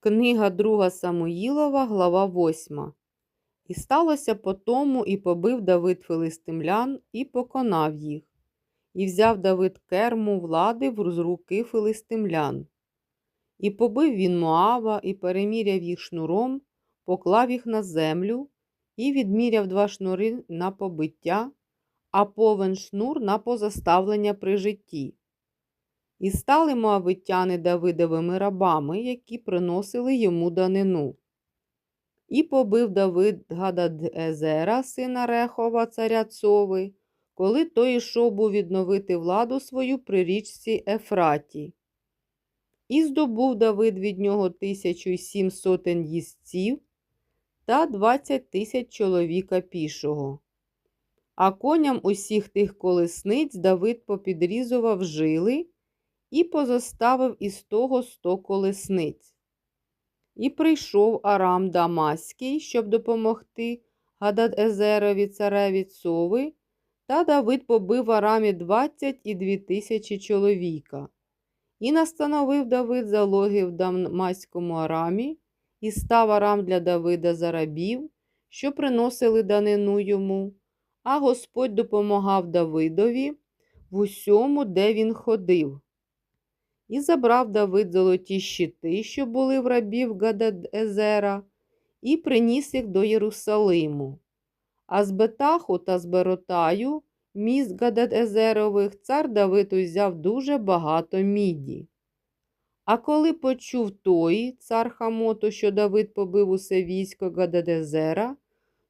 Книга Друга Самуїлова, глава 8. І сталося по тому, і побив Давид филистимлян, і поконав їх. І взяв Давид керму влади в руки филистимлян. І побив він Моава, і переміряв їх шнуром, поклав їх на землю, і відміряв два шнури на побиття, а повен шнур на позаставлення при житті. І стали моавитяни Давидовими рабами, які приносили йому данину. І побив Давид Гададезера, сина Рехова, царя Цови, коли той ішов був відновити владу свою при річці Ефраті. І здобув Давид від нього тисячу сім сотень їстців та двадцять тисяч чоловіка пішого. А коням усіх тих колесниць Давид попідрізував жили і позоставив із того сто колесниць. І прийшов Арам Дамаський, щоб допомогти Гададезерові цареві Цови, та Давид побив Арамі двадцять і дві тисячі чоловіка. І настановив Давид залоги в Дамаському Арамі, і став Арам для Давида за рабів, що приносили данину йому, а Господь допомагав Давидові в усьому, де він ходив. І забрав Давид золоті щити, що були в рабів Гададезера, і приніс їх до Єрусалиму. А з Бетаху та з Беротаю, міст Гададезерових, цар Давид узяв дуже багато міді. А коли почув той, цар Хамоту, що Давид побив усе військо Гададезера,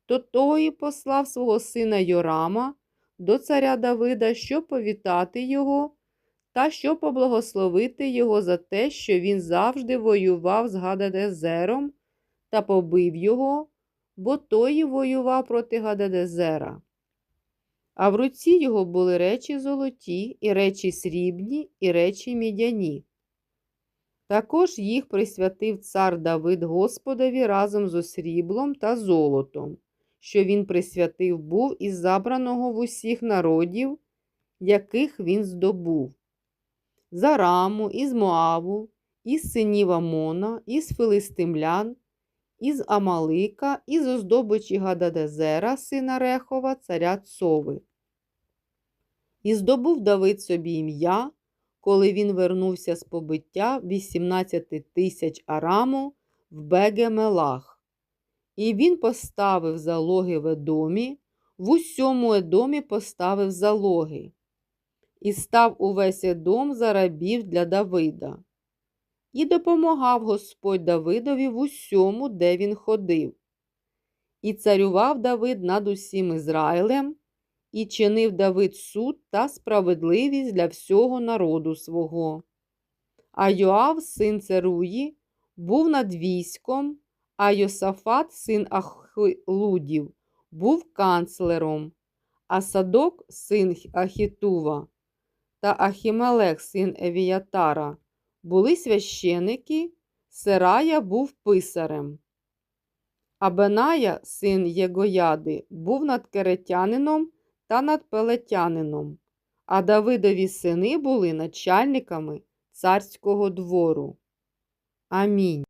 то той послав свого сина Йорама до царя Давида, щоб повітати його та щоб поблагословити його за те, що він завжди воював з Гададезером та побив його, бо той воював проти Гададезера. А в руці його були речі золоті, і речі срібні, і речі мідяні. Також їх присвятив цар Давид Господові разом з сріблом та золотом, що він присвятив був із забраного в усіх народів, яких він здобув з Араму, із Моаву, із синів Амона, із Филистимлян, із Амалика, із оздобичі Гададезера, сина Рехова, царя Цови. І здобув Давид собі ім'я, коли він вернувся з побиття 18 тисяч Араму в Бегемелах. І він поставив залоги в Едомі, в усьому Едомі поставив залоги і став увесь Едом за рабів для Давида. І допомагав Господь Давидові в усьому, де він ходив. І царював Давид над усім Ізраїлем, і чинив Давид суд та справедливість для всього народу свого. А Йоав, син Церуї, був над військом, а Йосафат, син Ахилудів, був канцлером, а Садок, син Ахітува, та Ахімелех, син Евіятара, були священики, Серая був писарем. А Беная, син Єгояди, був над керетянином та над пелетянином, а Давидові сини були начальниками царського двору. Амінь.